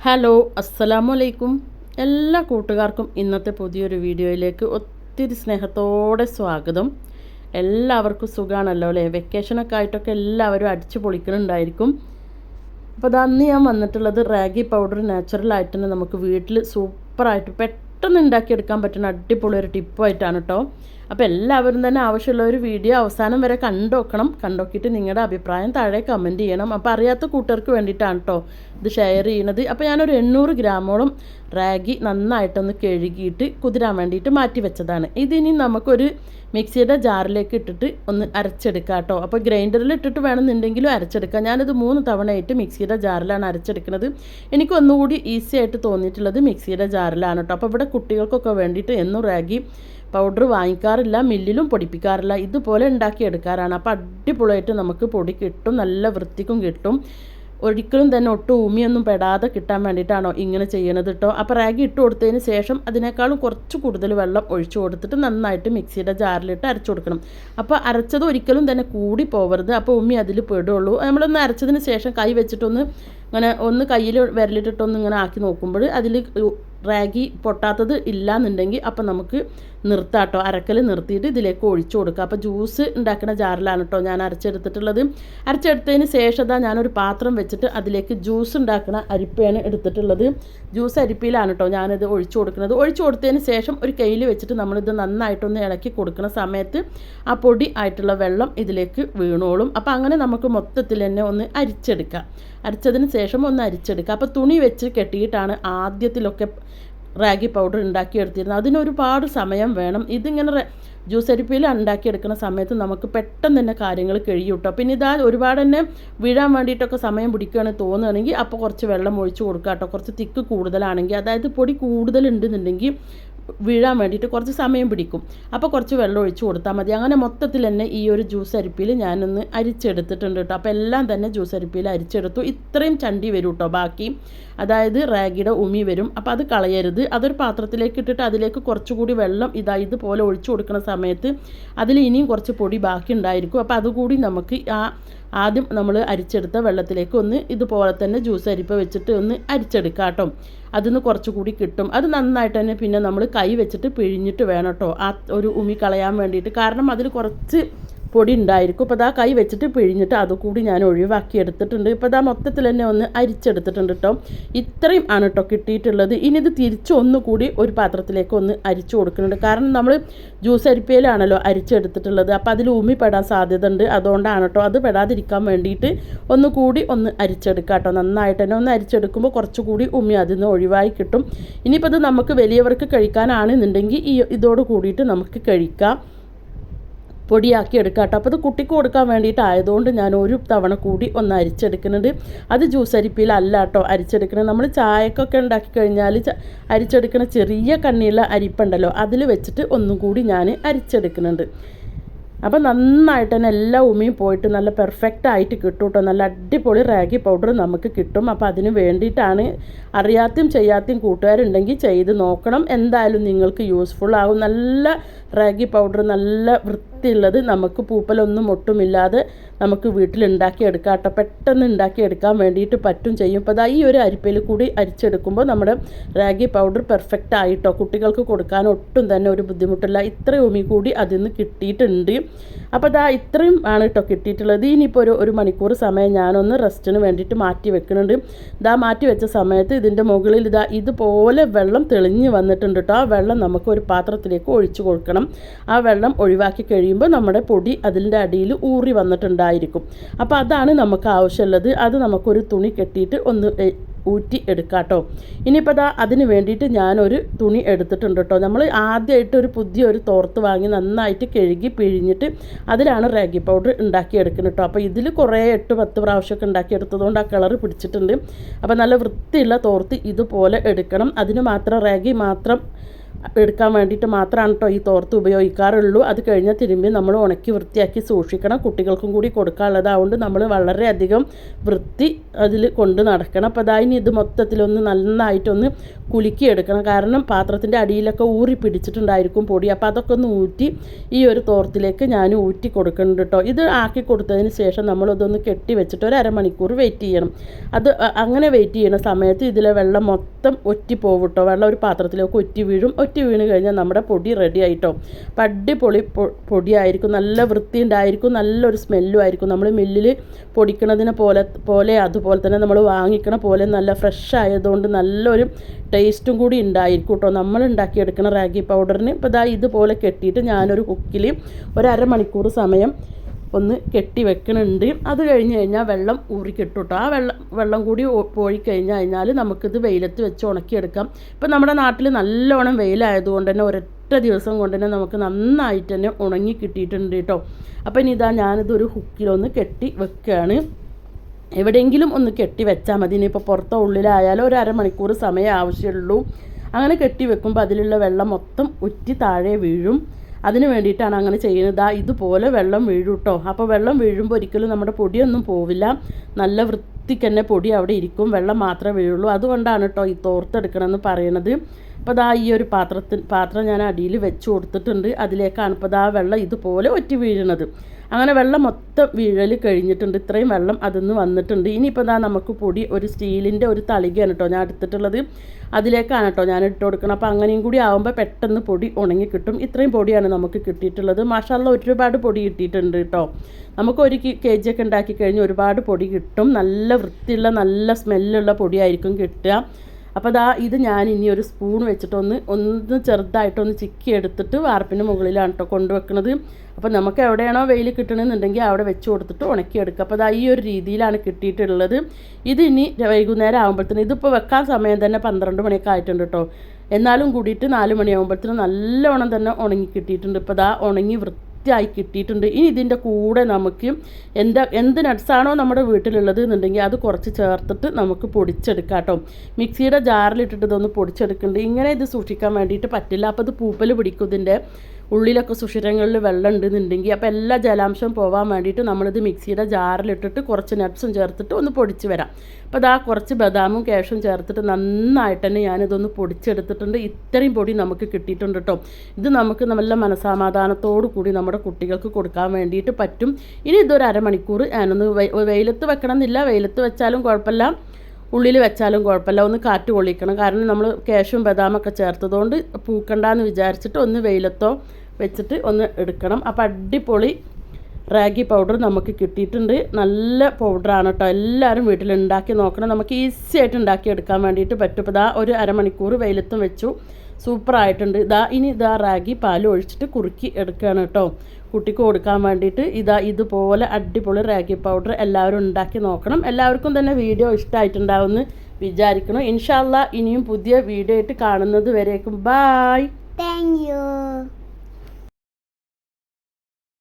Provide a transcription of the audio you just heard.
Hello അസ്സലാമു അലൈക്കും എല്ലാ കൂട്ടുകാർക്കും ഇന്നത്തെ പുതിയൊരു വീഡിയോയിലേക്ക് ഒത്തിരി സ്നേഹത്തോടെ സ്വാഗതം. എല്ലാവർക്കും സുഖമാണല്ലോ അല്ലേ? വെക്കേഷനൊക്കെ ആയിട്ടൊക്കെ എല്ലാവരും അടിച്ചു പൊളിക്കുന്നുണ്ടായിരിക്കും അപ്പോൾ അന്ന് ഞാൻ വന്നിട്ടുള്ളത് റാഗി പൗഡർ നാച്ചുറലായിട്ട് തന്നെ നമുക്ക് വീട്ടിൽ സൂപ്പറായിട്ട് പെട്ടെന്ന് ഉണ്ടാക്കിയെടുക്കാൻ പറ്റുന്ന അടിപൊളി ഒരു ടിപ്പായിട്ടാണ് കേട്ടോ അപ്പോൾ എല്ലാവരും തന്നെ ആവശ്യമുള്ള ഒരു വീഡിയോ അവസാനം വരെ കണ്ടുവെക്കണം കണ്ടുനോക്കിയിട്ട് നിങ്ങളുടെ അഭിപ്രായം താഴെ കമന്റ് ചെയ്യണം. അപ്പോൾ അറിയാത്ത കൂട്ടർക്ക് വേണ്ടിയിട്ടാണ് കേട്ടോ ഇത് ഷെയർ ചെയ്യണത് അപ്പോൾ ഞാനൊരു എണ്ണൂറ് ഗ്രാമോളം റാഗി നന്നായിട്ടൊന്ന് കഴുകിയിട്ട് കുതിരാൻ വേണ്ടിയിട്ട് മാറ്റി വെച്ചതാണ്. ഇതിനി നമുക്കൊരു മിക്സിയുടെ ജാറിലേക്ക് ഇട്ടിട്ട് ഒന്ന് അരച്ചെടുക്കാം കേട്ടോ അപ്പോൾ ഗ്രൈൻഡറിൽ ഇട്ടിട്ട് വേണമെന്നുണ്ടെങ്കിലും അരച്ചെടുക്കാം. ഞാനിത് മൂന്ന് തവണയായിട്ട് മിക്സിയുടെ ജാറിലാണ് അരച്ചെടുക്കുന്നത്. എനിക്ക് ഒന്നുകൂടി ഈസി ആയിട്ട് തോന്നിയിട്ടുള്ളത് മിക്സിയുടെ ജാറിലാണ് കേട്ടോ അപ്പോൾ ഇവിടെ കുട്ടികൾക്കൊക്കെ വേണ്ടിയിട്ട് എന്നും റാഗി പൗഡർ വാങ്ങിക്കാറില്ല മില്ലിലും പൊടിപ്പിക്കാറില്ല ഇതുപോലെ ഉണ്ടാക്കിയെടുക്കാറാണ്. അപ്പോൾ അടിപൊളിയായിട്ട് നമുക്ക് പൊടി കിട്ടും നല്ല വൃത്തിക്കും കിട്ടും. ഒരിക്കലും തന്നെ ഒട്ടും ഊമിയൊന്നും പെടാതെ കിട്ടാൻ വേണ്ടിയിട്ടാണോ ഇങ്ങനെ ചെയ്യണത് കേട്ടോ അപ്പോൾ റാഗി ഇട്ട് കൊടുത്തതിന് ശേഷം അതിനേക്കാളും കുറച്ച് കൂടുതൽ വെള്ളം ഒഴിച്ചു കൊടുത്തിട്ട് നന്നായിട്ട് മിക്സിയുടെ ജാറിലിട്ട് അരച്ചു കൊടുക്കണം. അപ്പോൾ അരച്ചത് ഒരിക്കലും തന്നെ കൂടി പോവരുത്. അപ്പോൾ ഉമ്മി അതിൽ പെടുള്ളൂ. നമ്മളൊന്ന് അരച്ചതിന് ശേഷം കൈ വെച്ചിട്ടൊന്ന് ഇങ്ങനെ ഒന്ന് കയ്യിൽ വിരലിട്ടിട്ടൊന്ന് ഇങ്ങനെ ആക്കി നോക്കുമ്പോൾ അതിൽ റാഗി പൊട്ടാത്തത് ഇല്ലാന്നുണ്ടെങ്കിൽ അപ്പം നമുക്ക് നിർത്താട്ടോ. അരക്കൽ നിർത്തിയിട്ട് ഇതിലേക്ക് ഒഴിച്ചു കൊടുക്കുക. അപ്പോൾ ജ്യൂസ് ഉണ്ടാക്കുന്ന ജാറിലാണ് കേട്ടോ ഞാൻ അരച്ചെടുത്തിട്ടുള്ളത്. അരച്ചെടുത്തതിന് ശേഷം ഇതാ ഞാനൊരു പാത്രം വെച്ചിട്ട് അതിലേക്ക് ജ്യൂസ് ഉണ്ടാക്കുന്ന അരിപ്പയാണ് എടുത്തിട്ടുള്ളത്. ജ്യൂസ് അരിപ്പയിലാണ് കേട്ടോ ഞാനിത് ഒഴിച്ചു കൊടുക്കുന്നത്. ഒഴിച്ചു കൊടുത്തതിന് ശേഷം ഒരു കയ്യിൽ വെച്ചിട്ട് നമ്മളിത് നന്നായിട്ടൊന്ന് ഇളക്കി കൊടുക്കുന്ന സമയത്ത് ആ പൊടി ആയിട്ടുള്ള വെള്ളം ഇതിലേക്ക് വീണോളും. അപ്പോൾ അങ്ങനെ നമുക്ക് മൊത്തത്തിൽ തന്നെ ഒന്ന് അരിച്ചെടുക്കാം. അരച്ചതിന് ശേഷം ഒന്ന് അരിച്ചെടുക്കുക അപ്പോൾ തുണി വെച്ച് കെട്ടിയിട്ടാണ് ആദ്യത്തിലൊക്കെ റാഗി പൗഡർ ഉണ്ടാക്കിയെടുത്തിരുന്നത് അതിനൊരുപാട് സമയം വേണം. ഇതിങ്ങനെ ജ്യൂസ് അരിപ്പിയിൽ ഉണ്ടാക്കിയെടുക്കുന്ന സമയത്ത് നമുക്ക് പെട്ടെന്ന് തന്നെ കാര്യങ്ങൾ കഴിയും കേട്ടോ പിന്നെ ഇതാ ഒരുപാട് തന്നെ വീഴാൻ വേണ്ടിയിട്ടൊക്കെ സമയം പിടിക്കുകയാണെന്ന് തോന്നുകയാണെങ്കിൽ അപ്പോൾ കുറച്ച് വെള്ളം ഒഴിച്ച് കൊടുക്കുക കേട്ടോ കുറച്ച് തിക്ക് കൂടുതലാണെങ്കിൽ. അതായത് പൊടി കൂടുതലുണ്ടെന്നുണ്ടെങ്കിൽ വീഴാൻ വേണ്ടിയിട്ട് കുറച്ച് സമയം പിടിക്കും. അപ്പോൾ കുറച്ച് വെള്ളം ഒഴിച്ച് കൊടുത്താൽ മതി. അങ്ങനെ മൊത്തത്തിൽ തന്നെ ഈ ഒരു ജ്യൂസ് അരിപ്പിയിൽ ഞാനൊന്ന് അരിച്ചെടുത്തിട്ടുണ്ട് കേട്ടോ. അപ്പോൾ എല്ലാം തന്നെ ജ്യൂസ് അരിപ്പിയിൽ അരിച്ചെടുത്തു. ഇത്രയും ചണ്ടി വരും കേട്ടോ ബാക്കി. അതായത് റാഗിയുടെ ഉമി വരും. അപ്പോൾ അത് കളയരുത്. അതൊരു പാത്രത്തിലേക്ക് ഇട്ടിട്ട് അതിലേക്ക് കുറച്ചുകൂടി വെള്ളം ഇതാ ഇതുപോലെ ഒഴിച്ചു കൊടുക്കുന്ന സമയത്ത് അതിൽ ഇനിയും കുറച്ച് പൊടി ബാക്കി ഉണ്ടായിരിക്കും അപ്പോൾ അതുകൂടി നമുക്ക് ആ ആദ്യം നമ്മൾ അരിച്ചെടുത്ത വെള്ളത്തിലേക്ക് ഒന്ന് ഇതുപോലെ തന്നെ ജ്യൂസ് അരിപ്പ വെച്ചിട്ട് ഒന്ന് അരിച്ചെടുക്കാം കേട്ടോ. അതിന് കുറച്ചുകൂടി കിട്ടും. അത് നന്നായിട്ട് തന്നെ പിന്നെ നമ്മൾ കൈ വെച്ചിട്ട് പിഴിഞ്ഞിട്ട് വേണം കേട്ടോ. ആ ഒരു ഉമി കളയാൻ വേണ്ടിയിട്ട്. കാരണം അതിൽ കുറച്ച് പൊടി ഉണ്ടായിരിക്കും. ഇപ്പോൾ ഇതാ കൈ വെച്ചിട്ട് പിഴിഞ്ഞിട്ട് അതുകൂടി ഞാൻ ഒഴിവാക്കി എടുത്തിട്ടുണ്ട്. ഇപ്പോൾ ഇതാ മൊത്തത്തിൽ തന്നെ ഒന്ന് അരിച്ചെടുത്തിട്ടുണ്ട് കേട്ടോ ഇത്രയും ആണ് കേട്ടോ കിട്ടിയിട്ടുള്ളത്. ഇനി ഇത് തിരിച്ച് ഒന്നുകൂടി ഒരു പാത്രത്തിലേക്ക് ഒന്ന് അരിച്ചു കൊടുക്കുന്നുണ്ട്. കാരണം നമ്മൾ ജ്യൂസ് അരിപ്പയിലാണല്ലോ അരിച്ചെടുത്തിട്ടുള്ളത്. അപ്പോൾ അതിൽ ഉമ്മി പെടാൻ സാധ്യത ഉണ്ട് അതുകൊണ്ടാണ് കേട്ടോ അത് പെടാതിരിക്കാൻ വേണ്ടിയിട്ട് ഒന്നുകൂടി ഒന്ന് അരിച്ചെടുക്കുക കേട്ടോ നന്നായിട്ട് തന്നെ ഒന്ന് അരിച്ചെടുക്കുമ്പോൾ കുറച്ചുകൂടി ഉമ്മി അതിൽ നിന്ന് ഒഴിവായി കിട്ടും. ഇനിയിപ്പോൾ ഇത് നമുക്ക് വലിയവർക്ക് കഴിക്കാനാണെന്നുണ്ടെങ്കിൽ ഈ ഇതോട് കൂടിയിട്ട് നമുക്ക് കഴിക്കാം. പൊടിയാക്കി എടുക്കാം കേട്ടോ. അപ്പോൾ അത് കുട്ടിക്ക് കൊടുക്കാൻ വേണ്ടിയിട്ടായതുകൊണ്ട് ഞാൻ ഒരു തവണ കൂടി ഒന്ന് അരിച്ചെടുക്കുന്നുണ്ട് അത് ജ്യൂസ് അരിപ്പിയിലല്ല കേട്ടോ അരിച്ചെടുക്കുന്നത്. നമ്മൾ ചായക്കൊക്കെ ഉണ്ടാക്കി കഴിഞ്ഞാൽ അരിച്ചെടുക്കുന്ന ചെറിയ കണ്ണിയുള്ള അരിപ്പുണ്ടല്ലോ അതിൽ വെച്ചിട്ട് ഒന്നും കൂടി ഞാൻ അരിച്ചെടുക്കുന്നുണ്ട്. അപ്പോൾ നന്നായിട്ട് തന്നെ എല്ലാ ഉമിയും പോയിട്ട് നല്ല പെർഫെക്റ്റ് ആയിട്ട് കിട്ടും കേട്ടോ നല്ല അടിപൊളി റാഗി പൗഡർ നമുക്ക് കിട്ടും. അപ്പോൾ അതിന് വേണ്ടിയിട്ടാണ് അറിയാത്തയും ചെയ്യാത്തും കൂട്ടുകാരുണ്ടെങ്കിൽ ചെയ്ത് നോക്കണം. എന്തായാലും നിങ്ങൾക്ക് യൂസ്ഫുൾ ആകും നല്ല റാഗി പൗഡർ നല്ല വൃത്തിയുള്ളത് നമുക്ക് പൂപ്പലൊന്നും ഒട്ടുമില്ലാതെ നമുക്ക് വീട്ടിലുണ്ടാക്കിയെടുക്കാം. കേട്ടോ പെട്ടെന്ന് ഉണ്ടാക്കി എടുക്കാൻ വേണ്ടിയിട്ട് പറ്റും ചെയ്യും. അപ്പോൾ അതാ ഈ ഒരു അരിപ്പയിൽ കൂടി അരിച്ചെടുക്കുമ്പോൾ നമ്മുടെ റാഗി പൗഡർ പെർഫെക്റ്റ് ആയിട്ടോ? കുട്ടികൾക്ക് കൊടുക്കാൻ ഒട്ടും തന്നെ ഒരു ബുദ്ധിമുട്ടില്ല. ഇത്രയും ഉമി കൂടി അതിൽ നിന്ന് കിട്ടിയിട്ടുണ്ട്. അപ്പോൾ അതാ ഇത്രയും ആണ് കേട്ടോ കിട്ടിയിട്ടുള്ളത്. ഇനിയിപ്പോൾ ഒരു ഒരു മണിക്കൂർ സമയം ഞാനൊന്ന് റെസ്റ്റിന് വേണ്ടിയിട്ട് മാറ്റി വെക്കുന്നുണ്ട്. ഇതാ മാറ്റി വെച്ച സമയത്ത് ഇതിന്റെ മുകളിൽ ഇതാ ഇതുപോലെ വെള്ളം തെളിഞ്ഞ് വന്നിട്ടുണ്ട് കേട്ടോ ആ വെള്ളം നമുക്ക് ഒരു പാത്രത്തിലേക്ക് ഒഴിച്ചു കൊടുക്കണം. ആ വെള്ളം ഒഴിവാക്കി കഴിയുമ്പോൾ നമ്മുടെ പൊടി അതിന്റെ അടിയിൽ ഊറി വന്നിട്ടുണ്ടായിരിക്കും. അപ്പോൾ അതാണ് നമുക്ക് ആവശ്യമുള്ളത്. അത് നമുക്കൊരു തുണി കെട്ടിയിട്ട് ഒന്ന് ഊറ്റി എടുക്കാം കേട്ടോ ഇനിയിപ്പോൾ അതാ അതിന് വേണ്ടിയിട്ട് ഞാനൊരു തുണി എടുത്തിട്ടുണ്ട് കേട്ടോ. നമ്മൾ ആദ്യമായിട്ട് ഒരു പുതിയ ഒരു തോർത്ത് വാങ്ങി നന്നായിട്ട് കഴുകി പിഴിഞ്ഞിട്ട് അതിലാണ് റാഗി പൗഡർ ഉണ്ടാക്കിയെടുക്കുന്നത് കേട്ടോ. അപ്പോൾ ഇതിൽ കുറേ എട്ട് പത്ത് പ്രാവശ്യമൊക്കെ ഉണ്ടാക്കിയെടുത്തതുകൊണ്ട് ആ കളർ പിടിച്ചിട്ടുണ്ട്. അപ്പോൾ നല്ല വൃത്തിയുള്ള തോർത്ത് ഇതുപോലെ എടുക്കണം. അതിന് മാത്രം റാഗി മാത്രം എടുക്കാൻ വേണ്ടിയിട്ട് മാത്രമാണ് കേട്ടോ ഈ തോർത്ത് ഉപയോഗിക്കാറുള്ളൂ. അത് കഴിഞ്ഞാൽ തിരുമ്പി നമ്മൾ ഉണക്കി വൃത്തിയാക്കി സൂക്ഷിക്കണം. കുട്ടികൾക്കും കൂടി കൊടുക്കാനുള്ളത് അതുകൊണ്ട് നമ്മൾ വളരെയധികം വൃത്തി അതിൽ കൊണ്ട് നടക്കണം. അപ്പോൾ അതായത് ഇത് മൊത്തത്തിലൊന്ന് നന്നായിട്ടൊന്ന് കുലുക്കി എടുക്കണം കാരണം പാത്രത്തിന്റെ അടിയിലൊക്കെ ഊറി പിടിച്ചിട്ടുണ്ടായിരിക്കും പൊടി. അപ്പോൾ അതൊക്കെ ഒന്ന് ഊറ്റി ഈ ഒരു തോർത്തിലേക്ക് ഞാൻ ഊറ്റി കൊടുക്കുന്നുണ്ട് കേട്ടോ ഇത് ആക്കി കൊടുത്തതിന് ശേഷം നമ്മളതൊന്ന് കെട്ടി വെച്ചിട്ട് ഒരു അരമണിക്കൂർ വെയിറ്റ് ചെയ്യണം. അത് അങ്ങനെ വെയിറ്റ് ചെയ്യുന്ന സമയത്ത് ഇതിലെ വെള്ളം മൊത്തം ഒറ്റി പോകും കേട്ടോ വെള്ളം ഒരു പാത്രത്തിലേക്ക് ഒറ്റി വീഴും. ഒറ്റി വീണ് കഴിഞ്ഞാൽ നമ്മുടെ പൊടി റെഡി ആയിട്ടോ? അപ്പം അടിപൊളി പൊ- പൊടിയായിരിക്കും നല്ല വൃത്തി ഉണ്ടായിരിക്കും നല്ലൊരു സ്മെല്ലും ആയിരിക്കും. നമ്മൾ മില്ലിൽ പൊടിക്കണതിനെ പോലെ പോലെ അതുപോലെ തന്നെ നമ്മൾ വാങ്ങിക്കണ പോലെ നല്ല ഫ്രഷ് ആയതുകൊണ്ട് നല്ലൊരു ടേസ്റ്റും കൂടി ഉണ്ടായിരിക്കും കേട്ടോ. നമ്മൾ ഉണ്ടാക്കിയെടുക്കുന്ന റാഗി പൗഡറിന് ഇപ്പോൾ ഇതാ ഇതുപോലെ കെട്ടിയിട്ട് ഞാനൊരു കുക്കിൽ ഒരു അരമണിക്കൂർ സമയം ഒന്ന് കെട്ടി വെക്കണുണ്ട്. അത് കഴിഞ്ഞ് കഴിഞ്ഞാൽ വെള്ളം ഊറി കിട്ടും കേട്ടോ ആ വെള്ളം വെള്ളം കൂടി പോയി കഴിഞ്ഞ് കഴിഞ്ഞാൽ നമുക്കിത് വെയിലത്ത് വെച്ച് ഉണക്കിയെടുക്കാം. ഇപ്പം നമ്മുടെ നാട്ടിൽ നല്ലോണം വെയിലായതുകൊണ്ട് തന്നെ ഒരൊറ്റ ദിവസം കൊണ്ട് തന്നെ നമുക്ക് നന്നായിട്ട് തന്നെ ഉണങ്ങി കിട്ടിയിട്ടുണ്ട് കേട്ടോ അപ്പം ഇനി ഇതാ ഞാനിതൊരു ഹുക്കിലൊന്ന് കെട്ടി വെക്കുകയാണ് എവിടെയെങ്കിലും ഒന്ന് കെട്ടി വെച്ചാൽ മതി. ഇനിയിപ്പോൾ പുറത്തോ ഉള്ളിലായാലും ഒരു അരമണിക്കൂർ സമയം ആവശ്യമുള്ളൂ അങ്ങനെ കെട്ടി വെക്കുമ്പോൾ അതിലുള്ള വെള്ളം മൊത്തം ഉറ്റി താഴെ വീഴും. അതിന് വേണ്ടിയിട്ടാണ് അങ്ങനെ ചെയ്യുന്നത്. ഇതുപോലെ വെള്ളം വീഴും കേട്ടോ അപ്പോൾ വെള്ളം വീഴുമ്പോൾ ഒരിക്കലും നമ്മുടെ പൊടിയൊന്നും പോവില്ല. നല്ല വൃത്തിക്ക് തന്നെ പൊടി അവിടെ ഇരിക്കും. വെള്ളം മാത്രമേ വീഴുള്ളൂ. അതുകൊണ്ടാണ് കേട്ടോ ഈ തോർത്തെടുക്കണമെന്ന് പറയണത്. അപ്പോൾ ദാ ഈ ഒരു പാത്രത്തിൽ പാത്രം ഞാൻ അടിയിൽ വെച്ച് കൊടുത്തിട്ടുണ്ട്. അതിലേക്കാണ് ഇപ്പോൾ ദാ വെള്ളം ഇതുപോലെ ഒറ്റി വീഴുന്നത്. അങ്ങനെ വെള്ളം മൊത്തം വീഴൽ കഴിഞ്ഞിട്ടുണ്ട്. ഇത്രയും വെള്ളം അതിന്ന് വന്നിട്ടുണ്ട്. ഇനിയിപ്പോൾ ദാ നമുക്ക് പൊടി ഒരു സ്റ്റീലിന്റെ ഒരു തളികയാണ് കേട്ടോ ഞാൻ എടുത്തിട്ടുള്ളത്. അതിലേക്കാണ് കേട്ടോ ഞാൻ ഇട്ട് കൊടുക്കണം അപ്പോൾ അങ്ങനെയും കൂടി ആകുമ്പോൾ പെട്ടെന്ന് പൊടി ഉണങ്ങി കിട്ടും. ഇത്രയും പൊടിയാണ് നമുക്ക് കിട്ടിയിട്ടുള്ളത്. മാഷാല്ല ഒരുപാട് പൊടി കിട്ടിയിട്ടുണ്ട് കേട്ടോ നമുക്ക് ഒരു കെ ജി ഒക്കെ ഉണ്ടാക്കി കഴിഞ്ഞ് ഒരുപാട് പൊടി കിട്ടും. നല്ല വൃത്തിയുള്ള നല്ല സ്മെല്ലുള്ള പൊടിയായിരിക്കും കിട്ടുക. അപ്പോൾ ദാ ഇത് ഞാൻ ഇനി ഒരു സ്പൂൺ വെച്ചിട്ടൊന്ന് ഒന്ന് ചെറുതായിട്ടൊന്ന് ചിക്കി എടുത്തിട്ട് വാർപ്പിന്റെ മുകളിലാണ് കേട്ടോ കൊണ്ടുവെക്കുന്നത് അപ്പോൾ നമുക്ക് എവിടെയാണോ വെയിൽ കിട്ടണമെന്നുണ്ടെങ്കിൽ അവിടെ വെച്ച് കൊടുത്തിട്ട് ഉണക്കിയെടുക്കുക. അപ്പോൾ ദാ ഈ ഒരു രീതിയിലാണ് കിട്ടിയിട്ടുള്ളത്. ഇത് ഇനി വൈകുന്നേരം ആകുമ്പോഴത്തേന് ഇതിപ്പോൾ വെക്കാൻ സമയം തന്നെ പന്ത്രണ്ട് മണിയൊക്കെ ആയിട്ടുണ്ട് കേട്ടോ എന്നാലും കൂടിയിട്ട് നാല് മണിയാകുമ്പോഴത്തേനും നല്ലവണ്ണം തന്നെ ഉണങ്ങി കിട്ടിയിട്ടുണ്ട്. ഇപ്പോൾ ദാ ഉണങ്ങി വൃത്തി വൃത്തിയായി കിട്ടിയിട്ടുണ്ട്. ഇനി ഇതിന്റെ കൂടെ നമുക്ക് എന്താ എന്ത് നട്ട്സാണോ നമ്മുടെ വീട്ടിലുള്ളത് എന്നുണ്ടെങ്കിൽ അത് കുറച്ച് ചേർത്തിട്ട് നമുക്ക് പൊടിച്ചെടുക്കാം കേട്ടോ. മിക്സിയുടെ ജാറിലിട്ടിട്ട് ഇതൊന്ന് പൊടിച്ചെടുക്കുന്നുണ്ട്. ഇങ്ങനെ ഇത് സൂക്ഷിക്കാൻ വേണ്ടിയിട്ട് പറ്റില്ല. അപ്പോൾ ഇത് പൂപ്പൽ പിടിക്കും ഇതിന്റെ ഉള്ളിലൊക്കെ സുഷിരങ്ങളിൽ വെള്ളം ഉണ്ടെന്നുണ്ടെങ്കിൽ അപ്പോൾ എല്ലാ ജലാംശം പോകാൻ വേണ്ടിയിട്ട് നമ്മളിത് മിക്സിയുടെ ജാറിലിട്ടിട്ട് കുറച്ച് നട്ട്സും ചേർത്തിട്ട് ഒന്ന് പൊടിച്ച് വരാം. അപ്പോൾ അതാ കുറച്ച് ബദാമും കേഷും ചേർത്തിട്ട് നന്നായിട്ട് തന്നെ ഞാനിതൊന്ന് പൊടിച്ചെടുത്തിട്ടുണ്ട്. ഇത്രയും പൊടി നമുക്ക് കിട്ടിയിട്ടുണ്ട് കേട്ടോ. ഇത് നമുക്ക് നല്ല മനസാമാധാനത്തോടു കൂടി നമ്മുടെ കുട്ടികൾക്ക് കൊടുക്കാൻ വേണ്ടിയിട്ട് പറ്റും. ഇനി ഇതൊരു അരമണിക്കൂർ ഞാനൊന്ന് വെയിലത്ത് വെക്കണം എന്നില്ല വെയിലത്ത് വെച്ചാലും കുഴപ്പമില്ല. ഉള്ളിൽ വെച്ചാലും കുഴപ്പമില്ല. ഒന്ന് കാറ്റ് കൊള്ളിക്കണം. കാരണം നമ്മൾ കേശവും ബദാമൊക്കെ ചേർത്തതുകൊണ്ട് പൂക്കണ്ടെന്ന് വിചാരിച്ചിട്ട് ഒന്ന് വെയിലത്തോ വെച്ചിട്ട് ഒന്ന് എടുക്കണം. അപ്പോൾ അടിപൊളി റാഗി പൗഡർ നമുക്ക് കിട്ടിയിട്ടുണ്ട്. നല്ല പൗഡറാണ് കേട്ടോ എല്ലാവരും വീട്ടിൽ ഉണ്ടാക്കി നോക്കണം. നമുക്ക് ഈസി ആയിട്ട് ഉണ്ടാക്കി എടുക്കാൻ വേണ്ടിയിട്ട് പറ്റും. ഇപ്പോൾ ഇതാ ഒരു അരമണിക്കൂർ വെയിലത്തും വെച്ചു. സൂപ്പറായിട്ടുണ്ട്. ഇതാ ഇനി ഇതാ റാഗി പാൽ ഒഴിച്ചിട്ട് കുറുക്കി എടുക്കുകയാണ് കേട്ടോ. കുട്ടിക്ക് കൊടുക്കാൻ വേണ്ടിയിട്ട് ഇതാ ഇതുപോലെ അടിപൊളി റാഗി പൗഡർ എല്ലാവരും ഉണ്ടാക്കി നോക്കണം. എല്ലാവർക്കും തന്നെ വീഡിയോ ഇഷ്ടമായിട്ടുണ്ടാവുമെന്ന് വിചാരിക്കണം ഇൻഷാല്ല ഇനിയും പുതിയ വീഡിയോ ആയിട്ട് കാണുന്നത് വരേക്കും. Bye thank you.